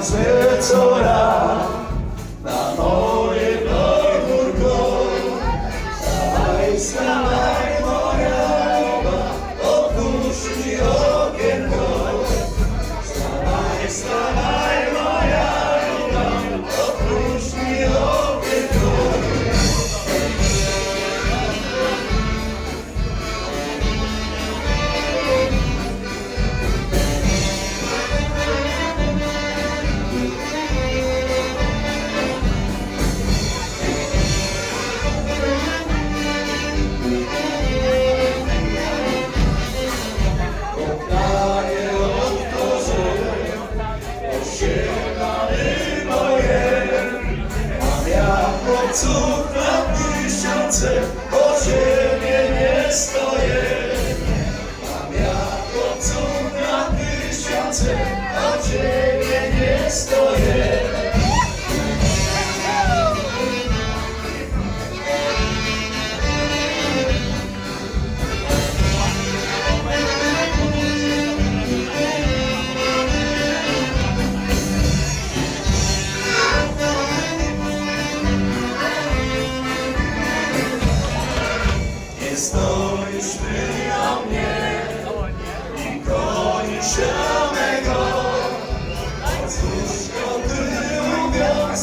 łzy co raz na moje podwórko. Pańska moja opuści zielonego. Odwóz go, który mówią